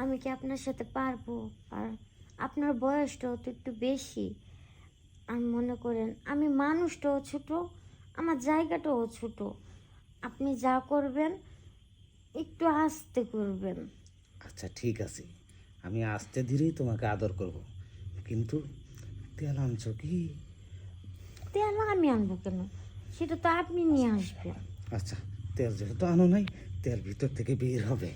আমি কি আপনার সাথে পারব? আর আপনার বয়সটাও তো একটু বেশি। আমি মনে করেন আমি মানুষটাও ছোট আমার জায়গাটাও ছোট। আপনি যা করবেন একটু আস্তে করবেন। আচ্ছা ঠিক আছে। আমি আস্তে ধীরেই তোমাকে আদর করব। কিন্তু তেল আনছো কি? তেল আমি আনব কেন? সেটা তো আপনি নিয়ে আসবেন। আচ্ছা তেল যেহেতু আনো নাই তেল ভিতর থেকে বের হবে।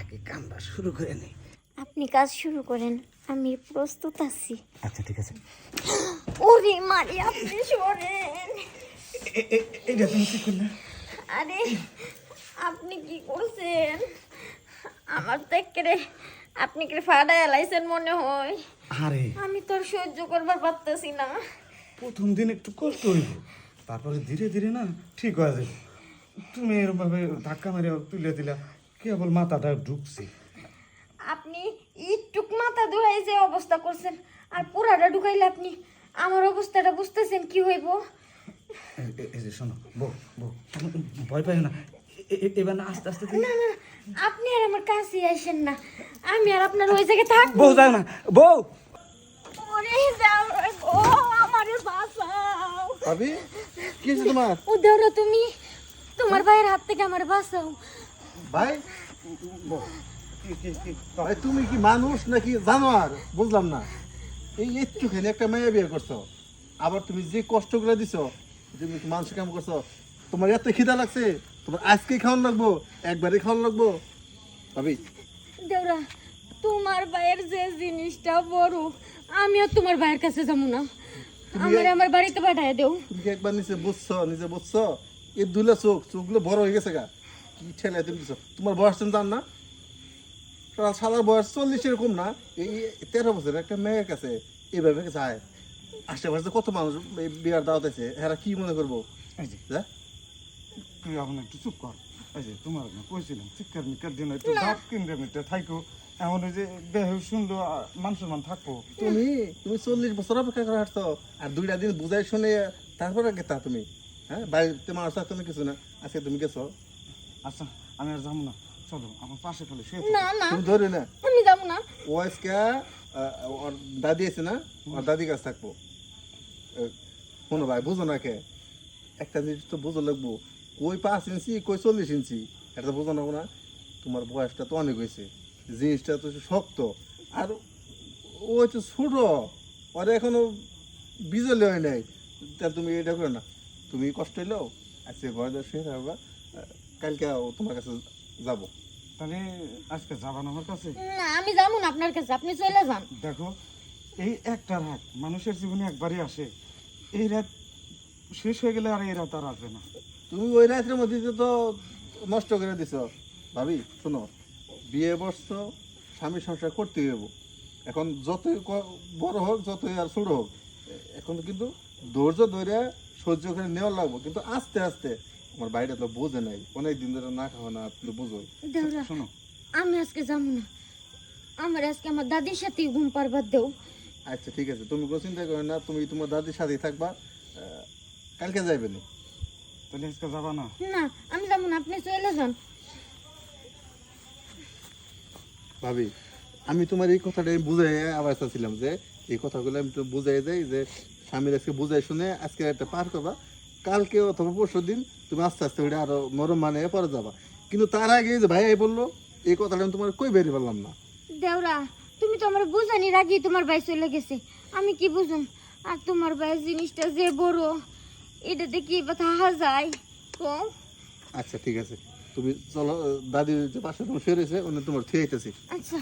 আগে কামড়া শুরু করে নেই। আপনি কাজ শুরু করেন আমি প্রস্তুত আছি। আচ্ছা ঠিক আছে। ওরে মারি আপনি সরেন। এটা তুমি কি করলে? আরে আপনি কি করছেন? আমার তো একেবারে আপনি কি ফাড়া এলাইছেন মনে হয়। আরে। আমি তো আর সহ্য করবার পারতেছি না। প্রথম দিন একটু কষ্ট হইব তারপরে ধীরে ধীরে না ঠিক হয়ে যাবে। তুমি এরকম ভাবে ধাক্কা মেরে তুলে দিলা। কেবল মাথাটা ঢুকছে। আপনি একটুক মাথা ধুলাই যে অবস্থা করছেন আর পুরাটা ঢুকাইলে আপনি আমার অবস্থাটা বুঝতেছেন কি হইব? এই যে শোনো বউ বউ ভয় পাই না। এবার না আস্তে আস্তে না না আপনি আর আমার কাছে আসেন না। আমি আর আপনার ওই জায়গায় থাকব বউ যাও না। বউ! ওরে যাও গো আমারে বাঁচাও। ভাবি কি তোমার? ও দেওরা তুমি তোমার ভাইয়ের হাত থেকে আমার বাঁচাও। ভাই? ভাই তুমি কি মানুষ নাকি জানোয়ার? বুঝলাম না। এই একটুখানি একটা মেয়ে বিয়ে করছ। আবার তুমি যে কষ্টগুলো দিছো তুমি মানুষ কাম করছ? তোমার এত খিদা লাগছে তোমার আজকে খাওয়ান লাগবো একবারই খাওয়ান লাগবো। ভাবি। দেওরা তোমার ভাইয়ের যে জিনিসটা বড় আমিও তোমার ভাইয়ের কাছে যাব না। আমার আমার বাড়িতে পাঠায় দেও। তুমি একবার নিচে বুঝছ নিজে বুঝছ এই দুলা চোখ চোখগুলো বড় হয়ে গেছে গা। কি ছেলে তুমি দিছো তোমার বয়স তুমি জান না। সারা- সালার বয়স চল্লিশ এরকম না। এই তেরো বছর একটা মেয়ের কাছে এইভাবে যায়। আশেপাশে কত মানুষ বিয়ার দাওয়াত আছে এরা কি মনে করব? এই যে যা তুই এখন একটু চুপ কর। এই যে তোমার না কইছিলাম চিৎকার মিকার দিন একটু কিনবে মিটে থাইকো। এমন ওই যে দেহ শুনলো মান সম্মান থাকব। তুমি তুমি চল্লিশ বছর অপেক্ষা করে হাঁটছো। আর দুইটা দিন বুঝাই শুনে তারপরে গেতা তুমি। হ্যাঁ বাড়িতে মানুষ তুমি কিছু না। আজকে তুমি গেছো। আচ্ছা আমি আর যাব না। চলো আমার পাশে ফেলে শুয়ে না না। তুমি ধরে না। আমি যাব না। ও আজকে ওর দাদি আছে না? ওর দাদি কাছে থাকব। শোনো ভাই বুঝো না কে? একটা জিনিস তো বুঝো লাগবো। কই পাঁচ ইঞ্চি কই চল্লিশ ইঞ্চি? এটা তো বুঝো না না তোমার বয়সটা তো অনেক হয়েছে। জিনিসটা তো শক্ত। আর ও হচ্ছে ছোট। ওরা এখনও বিজলে হয় নাই। তা তুমি এটা করো না। তুমি কষ্ট হইলেও আজকে ঘরে শুয়ে থাকবা। কালকে তোমার কাছে যাব। তাহলে আজকে যাবা আমার কাছে? না আমি যাব না আপনার কাছে আপনি চলে যান। দেখো এই একটা রাত মানুষের জীবনে একবারই আসে। এই রাত শেষ হয়ে গেলে আর এই রাত আর আসবে না। তুমি ওই রাতের মধ্যে তো নষ্ট করে দিছ। ভাবি শোনো বিয়ে বসছো স্বামী সংসার করতে হইব। এখন যতই বড় হোক যতই আর ছোট হোক এখন কিন্তু ধৈর্য ধরে সহ্য করে নেওয়া লাগবো। কিন্তু আস্তে আস্তে আমার বাড়িটা তো বোঝে নাই। অনেক দিন ধরে না খাওয়া না তুমি বুঝো শোনো। আমি আজকে যাব না। আমার আজকে আমার দাদির সাথে ঘুম পারবার দেও। আচ্ছা ঠিক আছে। তুমি কোনো চিন্তা করো না তুমি তোমার দাদির সাথেই থাকবা। কালকে যাইবে না? তাহলে আজকে যাবা না? না আমি যাব না আপনি চলে যান। ভাবি আমি তোমার এই কথাটা বুঝাই আবার চাচ্ছিলাম যে এই কথাগুলো আমি তো বুঝাই যাই যে স্বামীর আজকে বুঝাই শুনে আজকে একটা পার করবা। কালকে অথবা পরশু দিন তুমি আস্তে আস্তে ওইটা আরও নরম মানে পরে যাবা। কিন্তু তার আগে যে ভাই বলল এই কথাটা আমি তোমার কই বেরিয়ে পারলাম না? দেওরা তুমি তো আমার বুঝানি রাখি তোমার ভাই চলে গেছে। আমি কি বুঝুম? আর তোমার ভাইয়ের জিনিসটা যে বড় এটাতে কি থাকা যায়? তো আচ্ছা ঠিক আছে। তুমি চলো দাদি যে পাশে তোমার শুয়ে রয়েছে তোমার আইতেছি। আচ্ছা।